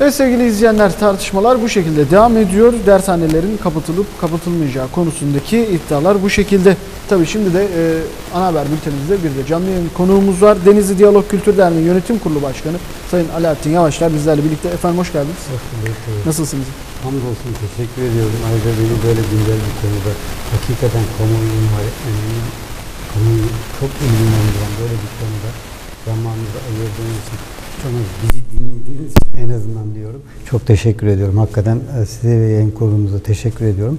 Evet sevgili izleyenler tartışmalar bu şekilde devam ediyor. Dershanelerin kapatılıp kapatılmayacağı konusundaki iddialar bu şekilde. Tabii şimdi de e, ana haber bültenimizde bir de canlı yayın konuğumuz var. Denizli Diyalog Kültür Derneği Yönetim Kurulu Başkanı Sayın Alaaddin Yavaşlar bizlerle birlikte. Efendim hoş geldiniz. Hoş bulduk. Nasılsınız? Hamdolsun teşekkür ediyorum. Ayrıca beni böyle güncel bir konuda hakikaten kamuoyunun kamuoyu çok ilgilendiren böyle bir konuda zamanınızı ayırdığınız için sonra bizi dinlediğiniz için en azından diyorum. Çok teşekkür ediyorum. Hakikaten e, size ve yayın kurulumuza teşekkür ediyorum.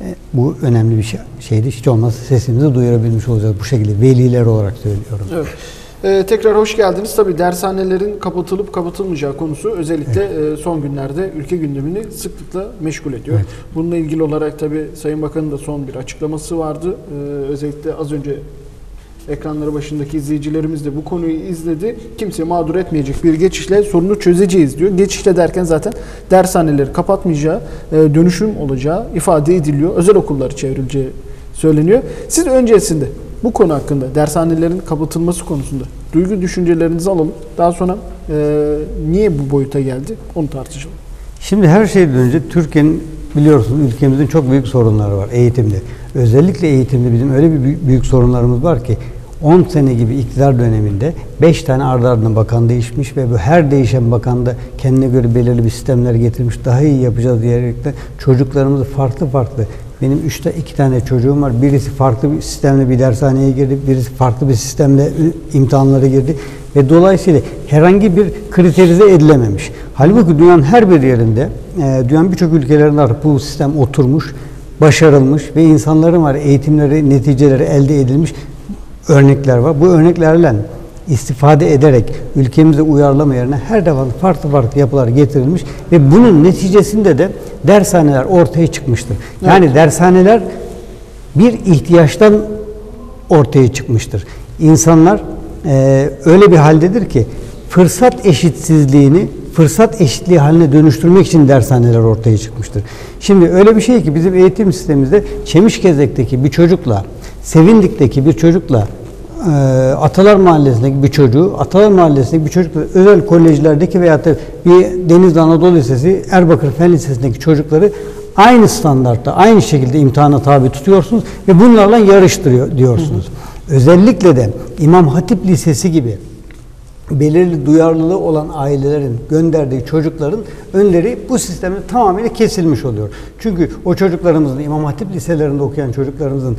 E, Bu önemli bir şey, şeydi. Hiç olmazsa sesimizi duyurabilmiş olacağız bu şekilde. Veliler olarak söylüyorum. Evet. Ee, tekrar hoş geldiniz. Tabii dershanelerin kapatılıp kapatılmayacağı konusu özellikle e, son günlerde ülke gündemini sıklıkla meşgul ediyor. Evet. Bununla ilgili olarak tabii Sayın Bakan'ın da son bir açıklaması vardı. Ee, özellikle az önce ekranları başındaki izleyicilerimiz de bu konuyu izledi. Kimseyi mağdur etmeyecek bir geçişle sorunu çözeceğiz diyor. Geçişle derken zaten dershaneleri kapatmayacağı, e, dönüşüm olacağı ifade ediliyor. Özel okulları çevrileceği söyleniyor. Siz öncesinde bu konu hakkında dershanelerin kapatılması konusunda duygu düşüncelerinizi alalım. Daha sonra e, niye bu boyuta geldi onu tartışalım. Şimdi her şeyden önce Türkiye'nin biliyorsunuz ülkemizin çok büyük sorunları var eğitimde. Özellikle eğitimde bizim öyle bir büyük sorunlarımız var ki 10 sene gibi iktidar döneminde 5 tane ardı ardına bakan değişmiş ve bu her değişen bakan da kendine göre belirli bir sistemler getirmiş. Daha iyi yapacağız diyerekten çocuklarımızı farklı farklı benim üçte iki tane çocuğum var. Birisi farklı bir sistemle bir dershaneye girdi. Birisi farklı bir sistemle imtihanlara girdi. Ve dolayısıyla herhangi bir kriterize edilememiş. Halbuki dünyanın her bir yerinde, e, dünyanın birçok ülkelerinde artık bu sistem oturmuş, başarılmış ve insanların var eğitimleri, neticeleri elde edilmiş örnekler var. Bu örneklerle istifade ederek ülkemize uyarlama yerine her defa farklı farklı yapılar getirilmiş ve bunun neticesinde de dershaneler ortaya çıkmıştır. Yani dershaneler bir ihtiyaçtan ortaya çıkmıştır. İnsanlar e, öyle bir haldedir ki fırsat eşitsizliğini fırsat eşitliği haline dönüştürmek için dershaneler ortaya çıkmıştır. Şimdi öyle bir şey ki bizim eğitim sistemimizde Çemişgezek'teki bir çocukla Sevindik'teki bir çocukla e, Atalar Mahallesi'ndeki bir çocuğu, Atalar Mahallesi'ndeki bir çocukla özel kolejlerdeki veya da bir Denizli Anadolu Lisesi, Erbakır Fen Lisesi'ndeki çocukları aynı standartta, aynı şekilde imtihana tabi tutuyorsunuz ve bunlarla yarıştırıyor diyorsunuz. Hı. Özellikle de İmam Hatip Lisesi gibi belirli duyarlılığı olan ailelerin gönderdiği çocukların önleri bu sistemde tamamıyla kesilmiş oluyor. Çünkü o çocuklarımızın İmam Hatip liselerinde okuyan çocuklarımızın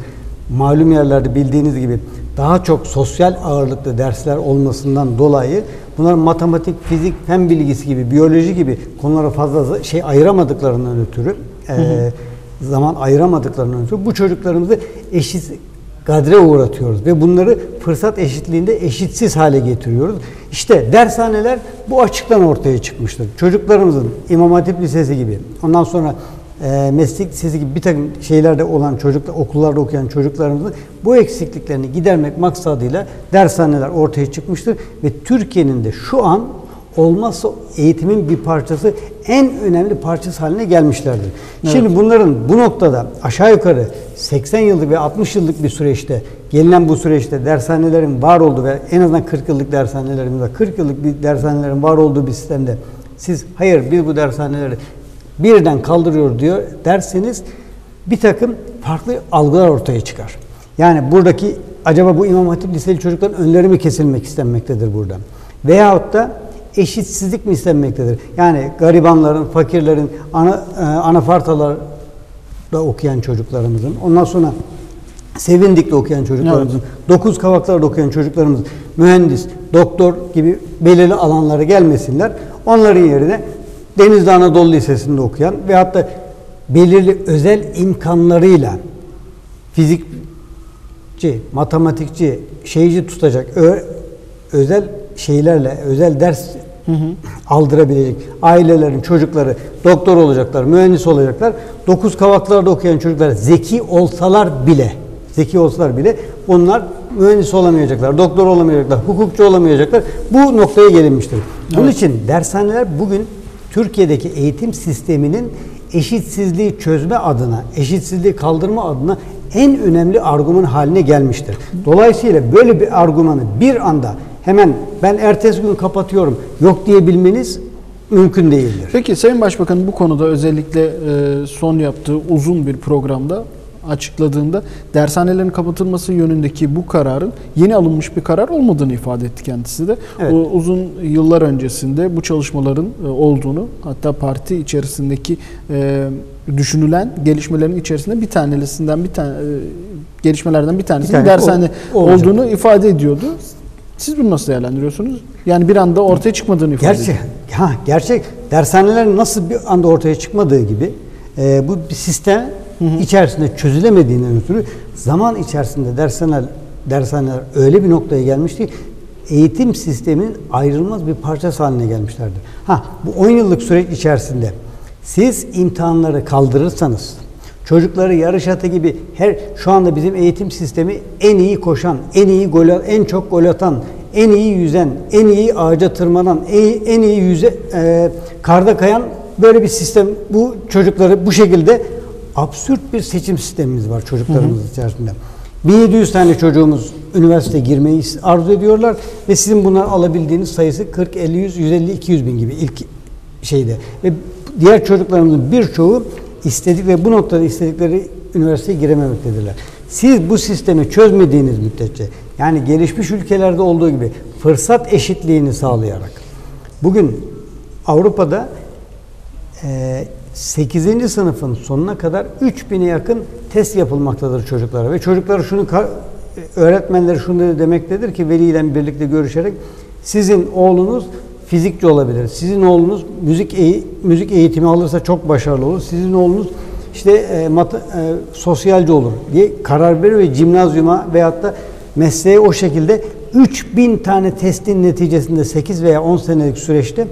malum yerlerde bildiğiniz gibi daha çok sosyal ağırlıklı dersler olmasından dolayı bunlar matematik, fizik, fen bilgisi gibi, biyoloji gibi konulara fazla şey ayıramadıklarından ötürü, hı hı. E, zaman ayıramadıklarından ötürü bu çocuklarımızı eşit gadre uğratıyoruz ve bunları fırsat eşitliğinde eşitsiz hale getiriyoruz. İşte dershaneler bu açıktan ortaya çıkmıştır. Çocuklarımızın İmam Hatip Lisesi gibi, ondan sonra e, meslek lisesi gibi bir takım şeylerde olan çocuklar, okullarda okuyan çocuklarımızın bu eksikliklerini gidermek maksadıyla dershaneler ortaya çıkmıştır ve Türkiye'nin de şu an olmazsa eğitimin bir parçası en önemli parçası haline gelmişlerdir. Evet. Şimdi bunların bu noktada aşağı yukarı 80 yıllık ve 60 yıllık bir süreçte gelinen bu süreçte dershanelerin var olduğu ve en azından 40 yıllık dershanelerin ve 40 yıllık bir dershanelerin var olduğu bir sistemde siz hayır biz bu dershaneleri birden kaldırıyor diyor derseniz bir takım farklı algılar ortaya çıkar. Yani buradaki acaba bu İmam Hatip Liseli çocukların önleri mi kesilmek istenmektedir burada? Veyahut da eşitsizlik mi istenmektedir? Yani garibanların, fakirlerin, ana, e, anafartalarda okuyan çocuklarımızın, ondan sonra Sevindik'te okuyan çocuklarımızın, evet. dokuz kavaklarda okuyan çocuklarımızın mühendis, doktor gibi belirli alanlara gelmesinler. Onların yerine Denizli Anadolu Lisesi'nde okuyan ve hatta belirli özel imkanlarıyla fizikçi, matematikçi, şeyci tutacak özel şeylerle, özel ders hı hı. aldırabilecek ailelerin çocukları doktor olacaklar, mühendis olacaklar. Dokuz kavaklarda okuyan çocuklar zeki olsalar bile, zeki olsalar bile bunlar mühendis olamayacaklar, doktor olamayacaklar, hukukçu olamayacaklar. Bu noktaya gelinmiştir. Bunun evet. için dershaneler bugün Türkiye'deki eğitim sisteminin eşitsizliği çözme adına, eşitsizliği kaldırma adına en önemli argüman haline gelmiştir. Dolayısıyla böyle bir argümanı bir anda hemen ben ertesi gün kapatıyorum yok diyebilmeniz mümkün değildir. Peki Sayın Başbakan bu konuda özellikle e, son yaptığı uzun bir programda açıkladığında dershanelerin kapatılması yönündeki bu kararın yeni alınmış bir karar olmadığını ifade etti kendisi de. Evet. O uzun yıllar öncesinde bu çalışmaların e, olduğunu hatta parti içerisindeki e, düşünülen gelişmelerin içerisinde bir tanesinden bir tane e, gelişmelerden bir tanesinin Bir tanesi dershane o- olacak. olduğunu ifade ediyordu. Siz bunu nasıl değerlendiriyorsunuz? Yani bir anda ortaya çıkmadığını ifade Gerçek, ediyor. ha, gerçek dershaneler nasıl bir anda ortaya çıkmadığı gibi e, bu bir sistem içerisinde çözülemediğinden ötürü zaman içerisinde dershaneler, dershaneler öyle bir noktaya gelmişti eğitim sisteminin ayrılmaz bir parçası haline gelmişlerdir. Ha, bu 10 yıllık süreç içerisinde siz imtihanları kaldırırsanız Çocukları yarış atı gibi her şu anda bizim eğitim sistemi en iyi koşan, en iyi gol en çok gol atan, en iyi yüzen, en iyi ağaca tırmanan, en iyi, en iyi yüze e, karda kayan böyle bir sistem. Bu çocukları bu şekilde absürt bir seçim sistemimiz var çocuklarımız içerisinde. 1700 tane çocuğumuz üniversite girmeyi arzu ediyorlar ve sizin bunları alabildiğiniz sayısı 40, 50, 100, 150, 200 bin gibi ilk şeyde. Ve diğer çocuklarımızın birçoğu istedik ve bu noktada istedikleri üniversiteye girememektedirler. Siz bu sistemi çözmediğiniz müddetçe yani gelişmiş ülkelerde olduğu gibi fırsat eşitliğini sağlayarak bugün Avrupa'da e, 8. sınıfın sonuna kadar 3000'e yakın test yapılmaktadır çocuklara ve çocuklar şunu öğretmenleri şunu demektedir ki veliyle birlikte görüşerek sizin oğlunuz fizikçi olabilir. Sizin oğlunuz müzik eği- müzik eğitimi alırsa çok başarılı olur. Sizin oğlunuz işte e, mat- e, sosyalci olur diye karar verir ve cimnazyuma veyahut da mesleğe o şekilde 3000 tane testin neticesinde 8 veya 10 senelik süreçte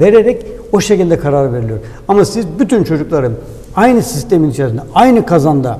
vererek o şekilde karar veriliyor. Ama siz bütün çocukların aynı sistemin içerisinde, aynı kazanda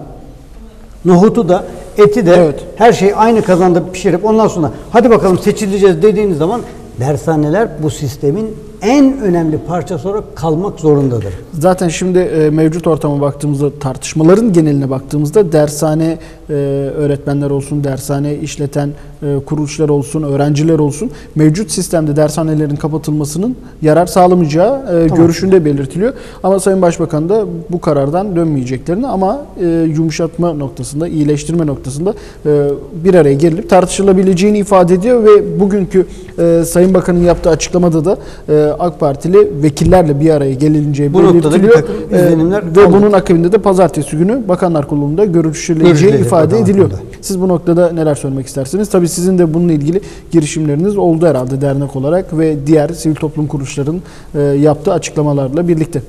nohutu da, eti de Evet. her şeyi aynı kazanda pişirip ondan sonra hadi bakalım seçileceğiz dediğiniz zaman dershaneler bu sistemin en önemli parçası olarak kalmak zorundadır. Zaten şimdi e, mevcut ortama baktığımızda tartışmaların geneline baktığımızda dershane e, öğretmenler olsun, dershane işleten e, kuruluşlar olsun, öğrenciler olsun mevcut sistemde dershanelerin kapatılmasının yarar sağlamayacağı e, görüşünde belirtiliyor. Ama Sayın Başbakan da bu karardan dönmeyeceklerini ama e, yumuşatma noktasında, iyileştirme noktasında e, bir araya gerilip tartışılabileceğini ifade ediyor ve bugünkü e, Sayın Bakan'ın yaptığı açıklamada da e, AK Partili vekillerle bir araya gelineceği Bu belirtiliyor. E, ve aldık. bunun akabinde de pazartesi günü Bakanlar Kurulu'nda görüşüleceği ifade Bakanlar ediliyor. Kurulu'nda. Siz bu noktada neler söylemek istersiniz? Tabii sizin de bununla ilgili girişimleriniz oldu herhalde dernek olarak ve diğer sivil toplum kuruluşların e, yaptığı açıklamalarla birlikte.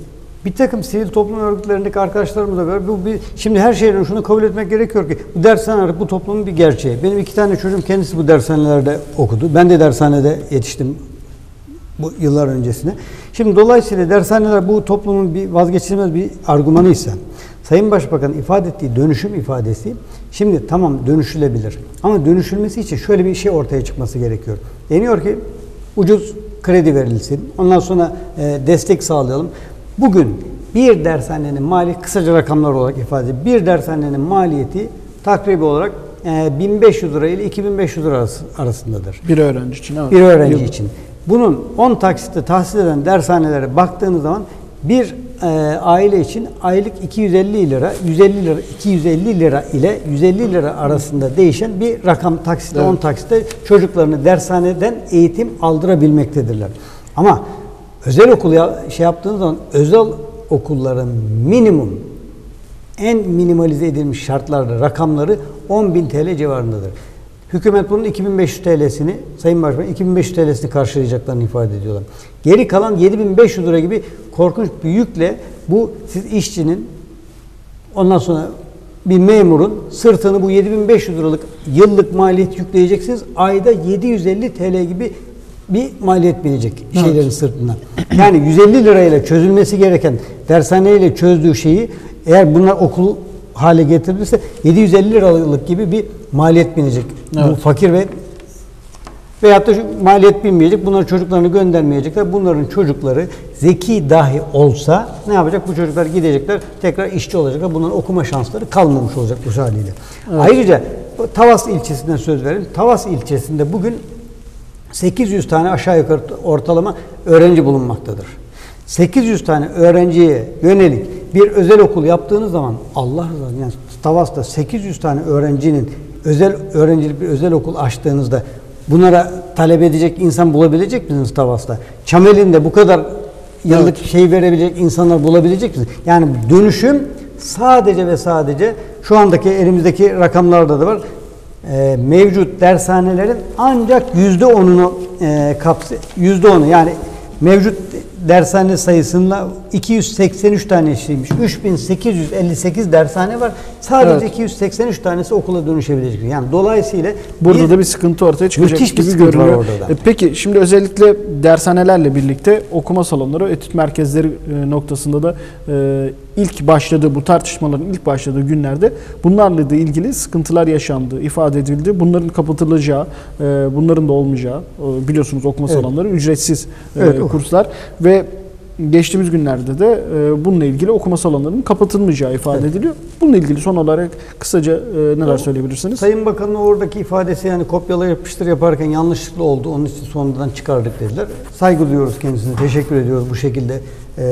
Bir takım sivil toplum örgütlerindeki arkadaşlarımıza göre bu bir, şimdi her şeyden şunu kabul etmek gerekiyor ki bu dershaneler bu toplumun bir gerçeği. Benim iki tane çocuğum kendisi bu dershanelerde okudu. Ben de dershanede yetiştim bu yıllar öncesine. Şimdi dolayısıyla dershaneler bu toplumun bir vazgeçilmez bir argümanıysa Sayın Başbakan ifade ettiği dönüşüm ifadesi şimdi tamam dönüşülebilir. Ama dönüşülmesi için şöyle bir şey ortaya çıkması gerekiyor. Deniyor ki ucuz kredi verilsin. Ondan sonra e, destek sağlayalım. Bugün bir dershanenin mali kısaca rakamlar olarak ifade edeyim. Bir dershanenin maliyeti takribi olarak e, 1500 lira ile 2500 lira arası- arasındadır. Bir öğrenci için. Evet. Bir öğrenci Yıl- için. Bunun 10 taksitte tahsil eden dershanelere baktığınız zaman bir e, aile için aylık 250 lira, 150 lira, 250 lira ile 150 lira arasında değişen bir rakam taksitte Evet. 10 taksitte çocuklarını dershaneden eğitim aldırabilmektedirler. Ama özel okul ya, şey yaptığınız zaman özel okulların minimum en minimalize edilmiş şartlarda rakamları 10.000 TL civarındadır. Hükümet bunun 2500 TL'sini, Sayın Başbakan 2500 TL'sini karşılayacaklarını ifade ediyorlar. Geri kalan 7500 lira gibi korkunç bir yükle bu siz işçinin ondan sonra bir memurun sırtını bu 7500 liralık yıllık maliyet yükleyeceksiniz. Ayda 750 TL gibi bir maliyet binecek şeylerin sırtına. Yani 150 lirayla çözülmesi gereken dershaneyle çözdüğü şeyi eğer bunlar okul hale getirilirse 750 liralık gibi bir maliyet binecek. Bu Evet. fakir ve veyahut da şu maliyet binmeyecek. Bunlar çocuklarını göndermeyecekler. Bunların çocukları zeki dahi olsa ne yapacak? Bu çocuklar gidecekler tekrar işçi olacaklar. Bunların okuma şansları kalmamış olacak bu haliyle. Ayrıca bu Tavas ilçesinden söz verin. Tavas ilçesinde bugün 800 tane aşağı yukarı ortalama öğrenci bulunmaktadır. 800 tane öğrenciye yönelik bir özel okul yaptığınız zaman Allah razı olsun yani Tavas'ta 800 tane öğrencinin özel öğrencilik bir özel okul açtığınızda bunlara talep edecek insan bulabilecek misiniz Tavas'ta? Çameli'nde bu kadar yıllık şey verebilecek insanlar bulabilecek misiniz? Yani dönüşüm sadece ve sadece şu andaki elimizdeki rakamlarda da var. Ee, mevcut dershanelerin ancak yüzde onunu e, kapsa yüzde onu yani mevcut dershane sayısında 283 tanesiymiş. 3858 dershane var. Sadece Evet. 283 tanesi okula dönüşebilecek. Yani dolayısıyla Burada bir- da bir sıkıntı ortaya çıkacak Müthiş bir gibi görünüyor. orada da. E, Peki şimdi özellikle dershanelerle birlikte okuma salonları, etüt merkezleri e, noktasında da e, ilk başladığı bu tartışmaların ilk başladığı günlerde bunlarla da ilgili sıkıntılar yaşandı, ifade edildi. Bunların kapatılacağı, e, bunların da olmayacağı e, biliyorsunuz okuma Evet. salonları ücretsiz e, Evet, kurslar ve geçtiğimiz günlerde de e, bununla ilgili okuma salonlarının kapatılmayacağı ifade Evet. ediliyor. Bununla ilgili son olarak kısaca e, neler O- söyleyebilirsiniz? Sayın Bakan'ın oradaki ifadesi yani kopyala yapıştır yaparken yanlışlıkla oldu. Onun için sonradan çıkardık dediler. Saygı duyuyoruz kendisine. Teşekkür ediyoruz bu şekilde e,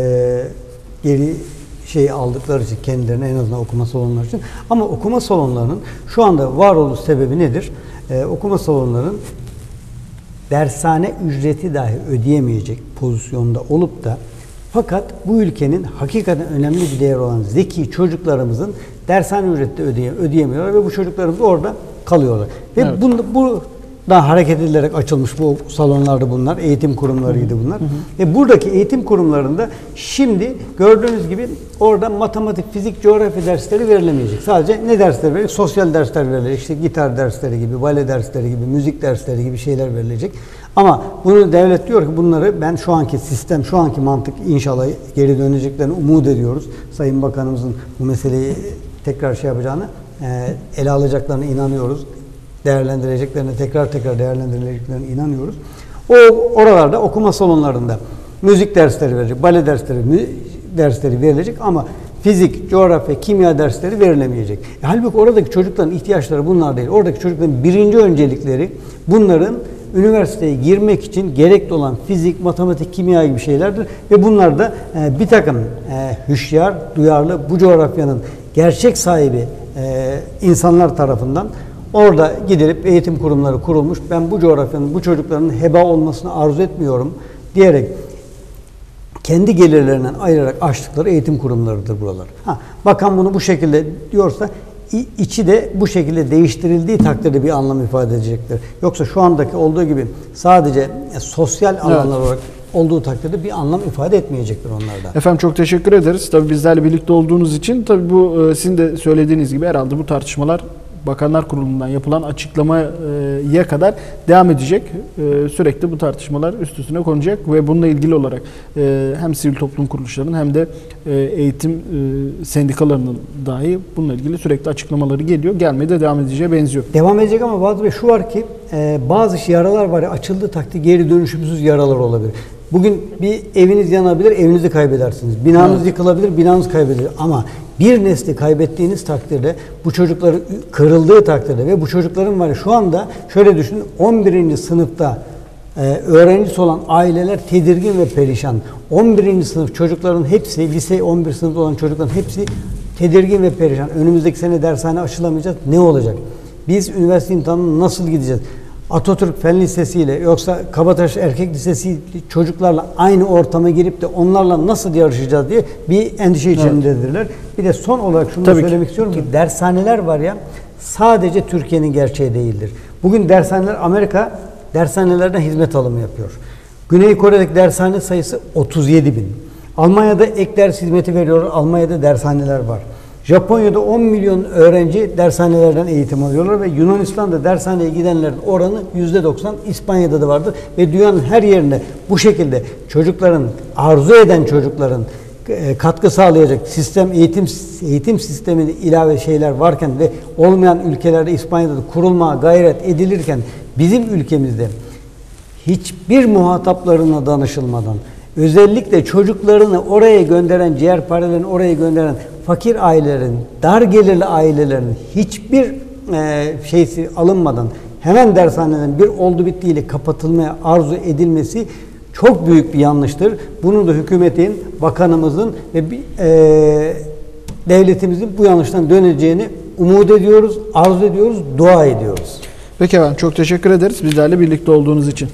geri şey aldıkları için kendilerine en azından okuma salonları için. Ama okuma salonlarının şu anda var oluş sebebi nedir? E, okuma salonlarının dershane ücreti dahi ödeyemeyecek pozisyonda olup da fakat bu ülkenin hakikaten önemli bir değeri olan zeki çocuklarımızın dershane ücreti de ödeye, ödeyemiyorlar ve bu çocuklarımız orada kalıyorlar. Ve Evet. bunu, bu da hareket edilerek açılmış bu salonlarda bunlar, eğitim kurumlarıydı bunlar. Ve buradaki eğitim kurumlarında şimdi gördüğünüz gibi orada matematik, fizik, coğrafya dersleri verilemeyecek. Sadece ne dersler verilecek? Sosyal dersler verilecek. İşte gitar dersleri gibi, bale dersleri gibi, müzik dersleri gibi şeyler verilecek. Ama bunu devlet diyor ki bunları ben şu anki sistem, şu anki mantık inşallah geri döneceklerini umut ediyoruz. Sayın Bakanımızın bu meseleyi tekrar şey yapacağını, e, ele alacaklarına inanıyoruz değerlendireceklerine tekrar tekrar değerlendireceklerine inanıyoruz. O oralarda okuma salonlarında müzik dersleri verecek, bale dersleri dersleri verilecek ama fizik, coğrafya, kimya dersleri verilemeyecek. E, halbuki oradaki çocukların ihtiyaçları bunlar değil. Oradaki çocukların birinci öncelikleri bunların üniversiteye girmek için gerekli olan fizik, matematik, kimya gibi şeylerdir ve bunlar da e, bir takım e, hüşyar, duyarlı bu coğrafyanın gerçek sahibi e, insanlar tarafından Orada gidilip eğitim kurumları kurulmuş. Ben bu coğrafyanın, bu çocukların heba olmasını arzu etmiyorum diyerek kendi gelirlerinden ayırarak açtıkları eğitim kurumlarıdır buralar. Ha, bakan bunu bu şekilde diyorsa içi de bu şekilde değiştirildiği takdirde bir anlam ifade edecektir. Yoksa şu andaki olduğu gibi sadece e, sosyal alanlar olarak olduğu takdirde bir anlam ifade etmeyecektir onlarda. Efendim çok teşekkür ederiz. Tabii bizlerle birlikte olduğunuz için tabii bu e, sizin de söylediğiniz gibi herhalde bu tartışmalar Bakanlar Kurulu'ndan yapılan açıklamaya kadar devam edecek. E, Sürekli bu tartışmalar üst üstüne konacak ve bununla ilgili olarak e, hem sivil toplum kuruluşlarının hem de e, eğitim e, sendikalarının dahi bununla ilgili sürekli açıklamaları geliyor. Gelmeye de devam edeceğe benziyor. Devam edecek ama Bahadır Bey şu var ki e, bazı yaralar var ya açıldığı takdirde geri dönüşümsüz yaralar olabilir. Bugün bir eviniz yanabilir, evinizi kaybedersiniz. Binanız Evet. yıkılabilir, binanız kaybedilir. Ama bir nesli kaybettiğiniz takdirde bu çocukları kırıldığı takdirde ve bu çocukların var şu anda şöyle düşünün 11. sınıfta ee, öğrencisi olan aileler tedirgin ve perişan. 11. sınıf çocukların hepsi, lise 11 sınıfta olan çocukların hepsi tedirgin ve perişan. Önümüzdeki sene dershane açılamayacak. Ne olacak? Biz üniversite imtihanına nasıl gideceğiz? Atatürk Fen Lisesi ile yoksa Kabataş Erkek Lisesi çocuklarla aynı ortama girip de onlarla nasıl yarışacağız diye bir endişe içerindedirler. Bir de son olarak şunu da Tabii ki. söylemek istiyorum ki dershaneler var ya sadece Türkiye'nin gerçeği değildir. Bugün dershaneler Amerika dershanelerden hizmet alımı yapıyor. Güney Kore'deki dershane sayısı 37 bin. Almanya'da ek ders hizmeti veriyor. Almanya'da dershaneler var. Japonya'da 10 milyon öğrenci dershanelerden eğitim alıyorlar ve Yunanistan'da dershaneye gidenlerin oranı %90 İspanya'da da vardır ve dünyanın her yerinde bu şekilde çocukların arzu eden çocukların e, katkı sağlayacak sistem eğitim eğitim sisteminde ilave şeyler varken ve olmayan ülkelerde İspanya'da da kurulmaya gayret edilirken bizim ülkemizde hiçbir muhataplarına danışılmadan özellikle çocuklarını oraya gönderen ciğerparelerini oraya gönderen fakir ailelerin, dar gelirli ailelerin hiçbir e, şeysi alınmadan hemen dershanelerin bir oldu bittiyle kapatılmaya arzu edilmesi çok büyük bir yanlıştır. Bunu da hükümetin, bakanımızın ve eee, devletimizin bu yanlıştan döneceğini umut ediyoruz, arzu ediyoruz, dua ediyoruz. Peki efendim çok teşekkür ederiz bizlerle birlikte olduğunuz için.